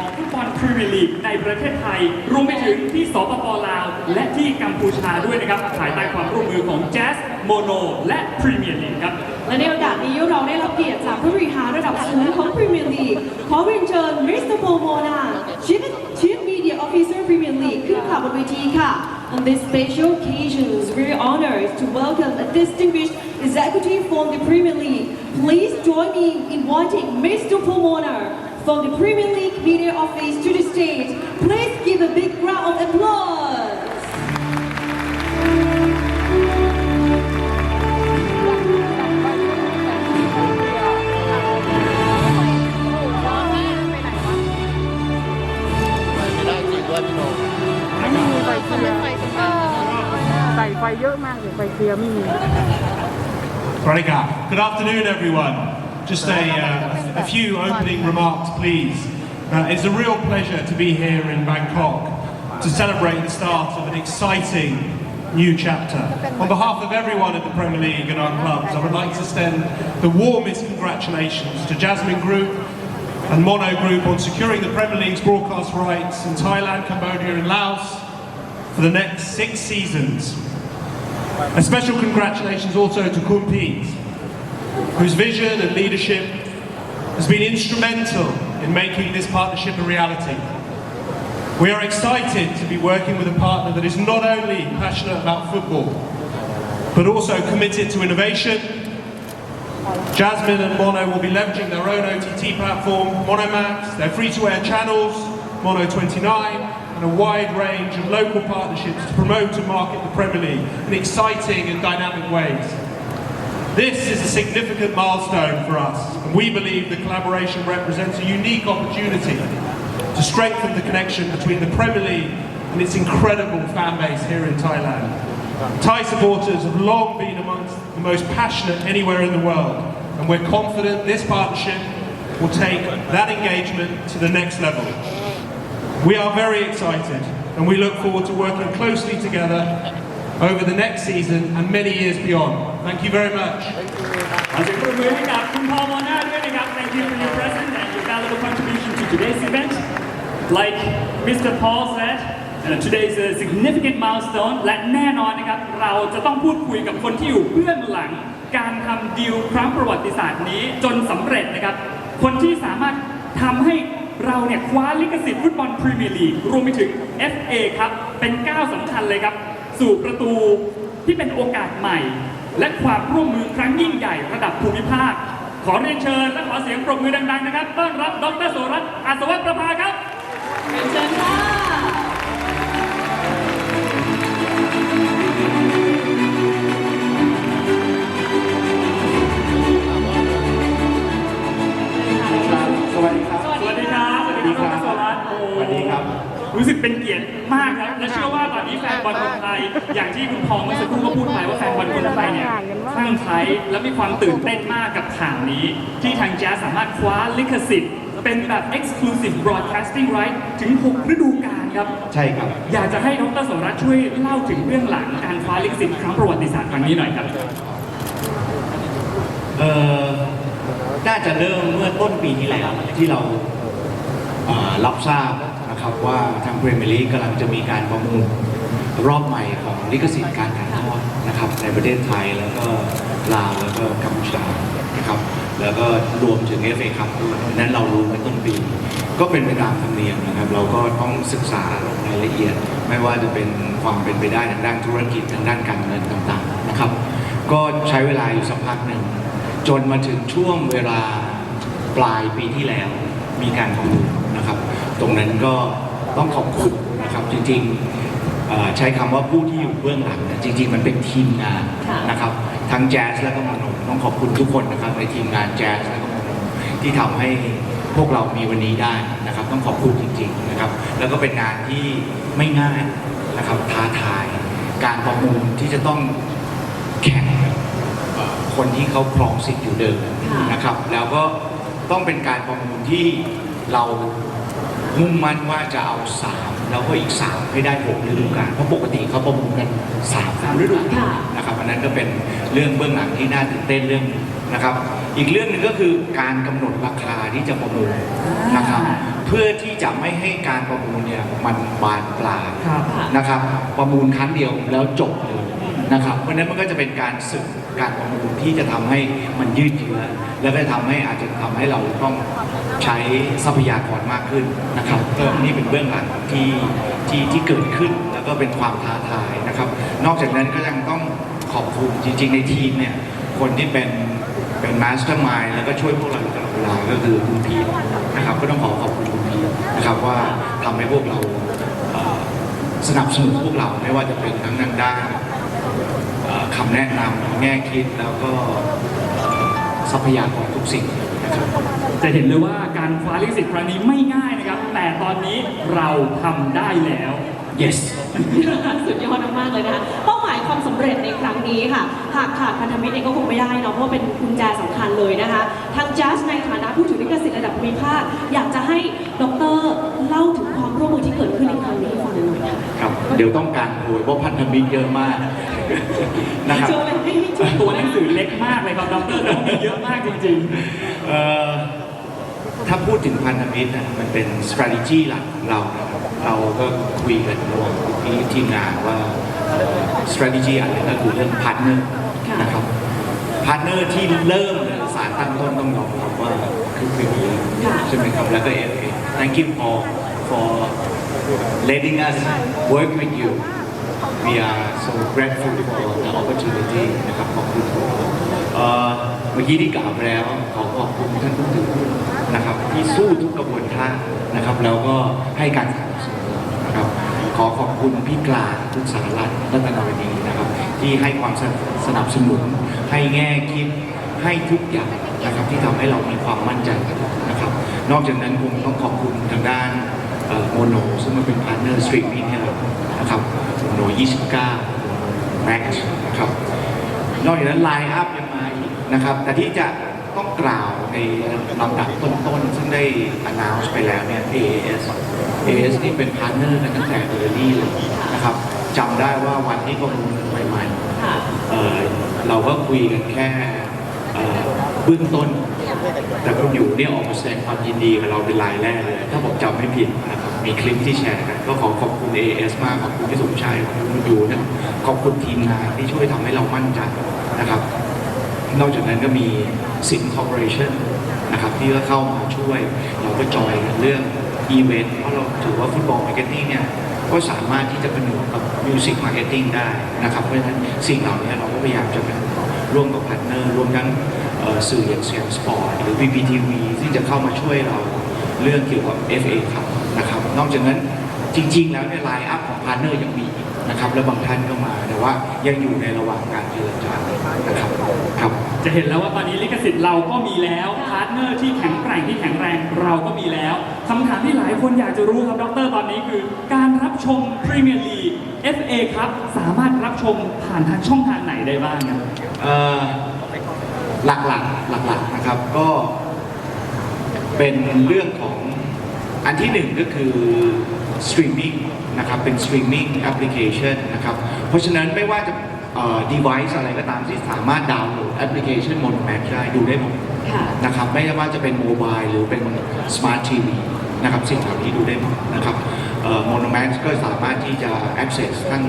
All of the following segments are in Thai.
ของฟุตบอลพรีเมียร์ลีกในประเทศไทย รวมไปถึงที่สปปลาว และที่กัมพูชาด้วยนะครับภายใต้ความร่วมมือของแจ๊สโมโนและพรีเมียร์ลีกครับ และในโอกาสนี้เราได้รับเกียรติจากผู้บริหารระดับสูงของพรีเมียร์ลีกขอเรียนเชิญมิสเตอร์โปโมนา Chief Chief Media Officer Premier League ขึ้นกล่าวบนเวทีค่ะ On this special occasion, it's very honored to welcome a distinguished executive from the Premier League. Please join me in inviting Mr. Pomona From the Premier League Media Office to the stage, please give a big round of applause. Good afternoon, everyone. Just a uh, a few opening remarks, please. Uh, it's a real pleasure to be here in Bangkok to celebrate the start of an exciting new chapter. On behalf of everyone at the Premier League and our clubs, I would like to extend the warmest congratulations to Jasmine Group and Mono Group on securing the Premier League's broadcast rights in Thailand, Cambodia, and Laos for the next six seasons. A special congratulations also to Kumpees, whose vision and leadership has been instrumental in making this partnership a reality. We are excited to be working with a partner that is not only passionate about football, but also committed to innovation. Jasmine and Mono will be leveraging their own OTT platform, Monomax, their free-to-air channels, Mono 29, and a wide range of local partnerships to promote and market the Premier League in exciting and dynamic ways. This is a significant milestone for us, and we believe the collaboration represents a unique opportunity to strengthen the connection between the Premier League and its incredible fan base here in Thailand. Thai supporters have long been amongst the most passionate anywhere in the world, and we're confident this partnership will take that engagement to the next level. We are very excited, and we look forward to working closely together over the next season and many years beyond. Thank you very much. ขอเสียงปรบมือให้กับคุณพอลมอนาด้วยนะครับ Thank you for your presence and your valuable contribution to today's event. Like Mr. Paul said, uh, today is a significant milestone และแน่นอนนะครับ เราจะต้องพูดคุยกับคนที่อยู่เบื้องหลัง การทำดีลครั้งประวัติศาสตร์นี้จนสำเร็จนะครับ คนที่สามารถทำให้เราเนี่ยคว้าลิขสิทธิ์ฟุตบอลพรีเมียร์ลีกรวมไปถึง FA ครับ เป็นก้าวสำคัญเลยครับ สู่ประตูที่เป็นโอกาสใหม่ และความร่วมมือครั้งยิ่งใหญ่ระดับภูมิภาค ขอเรียนเชิญและขอเสียงปรบมือดังๆนะครับต้อนรับดรโสรัตน์อัศวประภาครับเรียนเชิญค่ะ และมีความตื่นเต้นมากกับข่าวนี้ ที่ทางแจ๊สสามารถคว้าลิขสิทธิ์เป็นแบบ exclusive broadcasting right ถึง 6 ฤดูกาลครับ ใช่ครับ อยากจะให้ดรโสรัตน์ช่วยเล่าถึงเรื่องหลังการคว้าลิขสิทธิ์ครั้งประวัติศาสตร์ครั้งนี้หน่อยครับเอ่อน่าจะเริ่มเมื่อต้นปีที่แล้วที่เราเอ่อรับทราบนะครับว่าทางพรีเมียร์ลีกกำลังจะมีการประมูล รอบใหม่ของลิขสิทธิ์การถ่ายทอดนะครับ ในประเทศไทยแล้วก็ลาวแล้วก็กัมพูชานะครับ แล้วก็รวมถึง FA ครับด้วยนั้นเรารู้ในต้นปี ก็เป็นไปตามธรรมเนียมนะครับ เราก็ต้องศึกษารายละเอียด ไม่ว่าจะเป็นความเป็นไปได้ทางด้านธุรกิจทางด้านการเงินต่างๆนะครับ ก็ใช้เวลาอยู่สักพักหนึ่งจนมาถึงช่วงเวลาปลายปีที่แล้วมีการประมูลนะครับ ตรงนั้นก็ต้องขอบคุณนะครับจริงๆ ใช้คำว่าผู้ที่อยู่เบื้องหลังนะจริง ๆ มันเป็นทีมงานค่ะนะครับ ทั้งแจ๊สและก็มโนต้องขอบคุณทุกคนนะครับในทีมงานแจ๊สและก็มโนที่ทำให้พวกเรามีวันนี้ได้นะครับ ต้องขอบคุณจริง ๆนะครับ แล้วก็เป็นงานที่ไม่ง่ายนะครับท้าทาย การประมูลที่จะต้องแข่งกับเอ่อคนที่เขาครองสิทธิ์อยู่เดิมค่ะนะครับ แล้วก็ต้องเป็นการประมูลที่เรา มุ่งมั่นว่าจะเอาสามแล้วก็อีกสามให้ได้หกฤดูกาลเพราะปกติเขาประมูลกันสามฤดูกาลค่ะนะครับอันนั้นก็เป็นเรื่องเบื้องหลังที่น่าตื่นเต้นเรื่องหนึ่งนะครับ อีกเรื่องหนึ่งก็คือการกำหนดราคาที่จะประมูลนะครับ เพื่อที่จะไม่ให้การประมูลเนี่ยมันบานปลายครับนะครับ ประมูลครั้งเดียวแล้วจบเลยนะครับเพราะฉะนั้นมันก็จะเป็นการสึกการประมูลที่จะทำให้มันยืดเยื้อแล้วก็ทำให้อาจจะทำให้เราต้อง ใช้ทรัพยากรมากขึ้นนะครับก็นี่เป็นเบื้องหลังที่ที่ที่เกิดขึ้นแล้วก็เป็นความท้าทายนะครับ นอกจากนั้นก็ยังต้องขอบคุณจริง ๆ ในทีมเนี่ยคนที่เป็นเป็นมาสเตอร์มายแล้วก็ช่วยพวกเราตลอดเวลาก็คือคุณพีนะครับ ก็ต้องขอขอบคุณคุณพีนะครับว่าทำให้พวกเราสนับสนุนพวกเราไม่ว่าจะเป็นทั้งทางด้านคำแนะนำแง่คิดแล้วก็ทรัพยากรทุกสิ่ง จะเห็นเลยว่าการคว้าลิขสิทธิ์ครั้งนี้ไม่ง่ายนะครับ แต่ตอนนี้เราทำได้แล้ว yes สุดยอดมากๆเลยนะคะเป้าหมายความสำเร็จในครั้งนี้ค่ะ หากขาดพันธมิตรเองก็คงไม่ได้เนาะเพราะว่าเป็นกุญแจสำคัญเลยนะคะ ทางจัสในฐานะผู้ถือลิขสิทธิ์ระดับภูมิภาค อยากจะให้ดรเล่าถึงความร่วมมือที่เกิดขึ้นในครั้งนี้ให้ฟังหน่อยค่ะ ครับ เดี๋ยวต้องการโวยเพราะพันธมิตรเยอะมากนะครับเจอเลยให้ให้ตัวหนังสือเล็กมากเลยครับดรแต่ว่ามีเยอะมากจริงเอ่อถ้าพูดถึงพันธมิตรนะมันเป็น strategy หลักของเรานะครับเราก็คุยกันระหว่างที่ทีมงานว่าเอ่อ strategy อันหนึงก็คือเรื่อง partner ค่ะนะครับ partner ที่เริ่มเลยสารตั้งต้นต้องยอมรับว่าคือพรีเมียร์ค่ะใช่ไหมครับแล้วก็ FA thank you for for letting us work with you we are so grateful for the opportunity นะครับขอบคุณเอ่อเมื่อกี้ที่กล่าวไปแล้วขอขอบคุณท่านผู้ถือนนะครับที่สู้ทุกกระบวนท่านะครับแล้วก็ให้การสนับสนุนนะครับขอขอบคุณพี่กลางคุณสารัตน์รัตนวดีนะครับ ที่ให้ความสนับสนุน ให้แง่คิดให้ทุกอย่างนะครับที่ทำให้เรามีความมั่นใจนะครับ นอกจากนั้นคงต้องขอบคุณทางด้าน โมโนซึ่งมันเป็นพาร์ทเนอร์สตรีมมิ่งให้เรานะครับโมโน29 Max นะครับนอกจากนั้นไลน์อัพยังมาอีกนะครับ แต่ที่จะต้องกล่าวในลำดับต้นๆ ซึ่งได้ announce ไปแล้วเนี่ย AAS AAS นี่เป็นพาร์ทเนอร์กันตั้งแต่เออร์ลี่เลยนะครับจำได้ว่าวันที่ประมูลใหม่ๆค่ะเอ่อเราก็คุยกันแค่เอ่อเบื้องต้น แต่คุณอยู่เนี่ยออกมาแสดงความยินดีกับเราเป็นรายแรกเลย ถ้าผมจำไม่ผิดนะครับมีคลิปที่แชร์กันก็ขอขอบคุณ AS มากขอบคุณพี่สมชายขอบคุณคุณอยู่นะขอบคุณทีมงานที่ช่วยทำให้เรามั่นใจนะครับ นอกจากนั้นก็มีสินคอร์ปอเรชั่นนะครับที่ก็เข้ามาช่วยเราก็จอยกันเรื่องอีเวนต์เพราะเราถือว่าฟุตบอลมาร์เก็ตติ้งเนี่ยก็สามารถที่จะผนวกกับมิวสิกมาร์เก็ตติ้งได้นะครับเพราะฉะนั้นสิ่งเหล่านี้เราก็พยายามจะเป็นร่วมกับพาร์ทเนอร์รวมทั้ง สื่ออย่างเซียมสปอร์ตหรือ VPTV ที่จะเข้ามาช่วยเราเรื่องเกี่ยวกับ FA ครับนะครับ นอกจากนั้นจริง ๆ แล้วเนี่ยไลน์อัพของพาร์ทเนอร์ยังมีอีกนะครับและบางท่านก็มาแต่ว่ายังอยู่ในระหว่างการเจรจานะครับครับๆจะเห็นแล้วว่าตอนนี้ลิขสิทธิ์เราก็มีแล้วพาร์ทเนอร์ที่แข็งแกร่งที่แข็งแรงเราก็มีแล้วคำถามที่หลายคนอยากจะรู้ครับดรตอนนี้คือ การรับชมพรีเมียร์ลีก FA ครับสามารถรับชมผ่านทางช่องทางไหนได้บ้างครับเอ่อ หลักๆหลักๆนะครับก็เป็นเรื่องของอันที่หนึ่งก็คือสตรีมมิ่งนะครับเป็นสตรีมมิ่งแอปพลิเคชันนะครับเพราะฉะนั้นไม่ว่าจะเอ่อ device อะไรก็ตามที่สามารถดาวน์โหลดแอปพลิเคชัน Mono Max ได้ดูได้หมดค่ะ นะครับไม่ว่าจะเป็นโมบายหรือเป็นสมาร์ททีวี นะครับสิ่งเหล่านี้ดูได้หมดนะครับโมโนแม็กก็สามารถที่จะ access ท่าน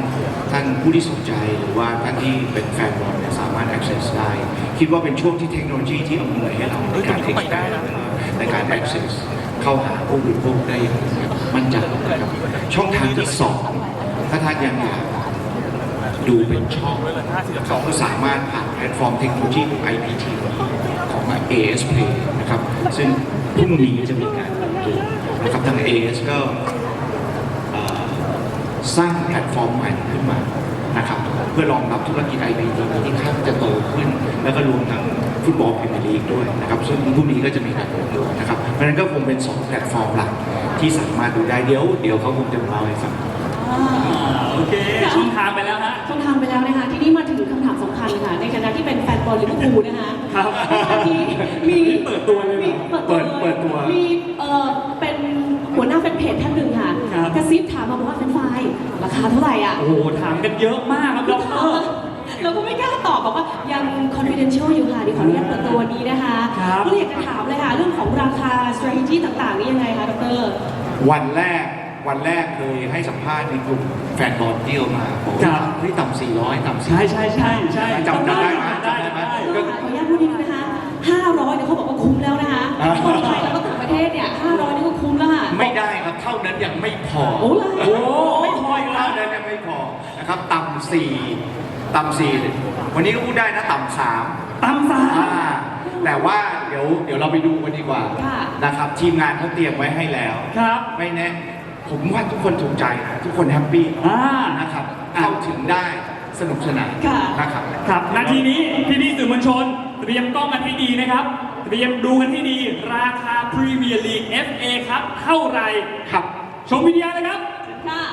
ท่านผู้ที่สนใจหรือว่าท่านที่เป็นแฟนบอลเนี่ยสามารถ access ได้ คิดว่าเป็นช่วงที่เทคโนโลยีที่อำนวยให้เราในการ expand ในการ access เข้าหาผู้บริโภคได้อย่างมั่นใจนะครับช่องทางที่สองถ้าท่านยังอยาก ดูเป็นช่องเขาก็สามารถผ่านแพลตฟอร์มเทคโนโลยีของ IPT ของ AS Play นะครับ ซึ่งพรุ่งนี้จะมีการเปิดตัวนะครับทาง AS ก็สร้างแพลตฟอร์มใหม่ขึ้นมานะครับเพื่อรองรับธุรกิจ IPT ที่ค่างจะโตขึ้น แล้วก็รวมทั้งฟุตบอลพรีเมียร์ลีกด้วยนะครับ ซึ่งพรุ่งนี้ก็จะมีการเปิดตัวนะครับ เพราะฉะนั้นก็คงเป็นสองแพลตฟอร์มหลักที่สามารถดูได้เดี๋ยว เดี๋ยวเขาคงจะมาให้ฟัง โอเคช่องทางไปแล้วฮะ ช่องทางไปแล้วนะคะ ทีนี้มาถึงคำถามสำคัญค่ะ ในฐานะที่เป็นแฟนบอลลิเวอร์พูลนะคะครับวันนี้มีเปิดตัวเลยเหรอมีเปิดตัวเปิดเปิดตัวมีเอ่อเป็นหัวหน้าแฟนเพจท่านหนึ่งค่ะครับกระซิบถามมาบอกว่าแฟนไฟล์ราคาเท่าไหร่อะโอ้โหถามกันเยอะมากครับดรเราก็ไม่กล้าตอบบอกว่ายัง confidential อยู่ค่ะเดี๋ยวขออนุญาตเปิดตัววันนี้นะคะครับก็เลยอยากจะถามเลยค่ะ เรื่องของราคา strategy ต่างๆ นี่ยังไงคะดร วันแรก วันแรกเคยให้สัมภาษณ์ในกลุ่มแฟนบอลเดียวมาบอกครัว่าบเฮ้ยต่ำ400 ต่ำ400 ใช่ใช่ใช่ใช่จำได้ไหมได้จำได้ไหมได้ก็ขออนุญาตพูดนิดนึงนะคะ500เนี่ยเขาบอกว่าคุ้มแล้วนะคะอ่าคนไทยแล้วก็ต่างประเทศเนี่ย500นี่ก็คุ้มแล้วค่ะไม่ได้ครับเท่านั้นยังไม่พอโอ้ล่ะโอ้ไม่พออีกแล้วเท่านั้นยังไม่พอนะครับต่ำสี่ต่ำสี่วันนี้ก็พูดได้นะต่ำสามตำสามอ่าแต่ว่าเดี๋ยวเดี๋ยวเราไปดูกันดีกว่าค่ะนะครับทีมงานเขาเตรียมไว้ให้แล้วครับไม่แน่ ผมว่าทุกคนถูกใจนะทุกคนแฮปปี้อ่า นะครับเข้าถึงได้สนุกสนานค่ะ นะครับ ครับนาทีนี้พี่พี่ๆสื่อมวลชนเตรียมกล้องกันให้ดีนะครับ เตรียมดูกันให้ดี ราคาพรีเมียร์ลีก FA ครับเท่าไหร่ครับ ชมวิดีโอเลยครับ ค่ะ